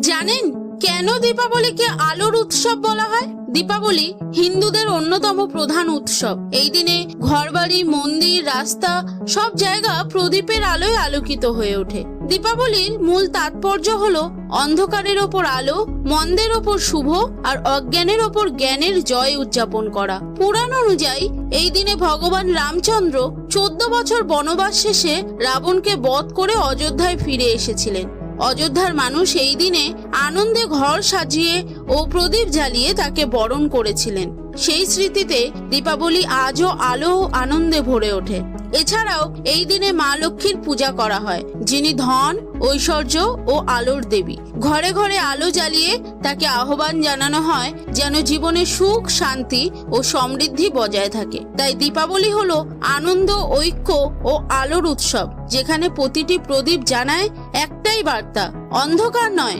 জানেন কেন দীপাবলিকে আলোর উৎসব বলা হয়? দীপাবলি হিন্দুদের অন্যতম প্রধান উৎসব। এই দিনে ঘরবাড়ি, মন্দির, রাস্তা সব জায়গা প্রদীপের আলোয় আলোকিত হয়ে ওঠে। দীপাবলির মূল তাৎপর্য হল অন্ধকারের ওপর আলো, মন্দের ওপর শুভ আর অজ্ঞানের ওপর জ্ঞানের জয় উদযাপন করা। পুরাণ অনুযায়ী এই দিনে ভগবান রামচন্দ্র চোদ্দ বছর বনবাস শেষে রাবণকে বধ করে অযোধ্যায় ফিরে এসেছিলেন। অযোধ্যার মানুষ এই দিনে আনন্দে ঘর সাজিয়ে ও প্রদীপ জ্বালিয়ে তাকে বরণ করেছিলেন। সেই স্মৃতিতে দীপাবলি আজও আলো ও আনন্দে ভরে ওঠে। এছাড়াও এই দিনে মা লক্ষ্মীর পূজা করা হয়, যিনি ধন, ঐশ্বর্য ও আলোর দেবী। ঘরে ঘরে আলো জ্বালিয়ে তাকে আহ্বান জানানো হয়, যেন জীবনে সুখ, শান্তি ও সমৃদ্ধি বজায় থাকে। তাই দীপাবলি হলো আনন্দ, ঐক্য ও আলোর উৎসব, যেখানে প্রতিটি প্রদীপ জানায় একটাই বার্তা, অন্ধকার নয়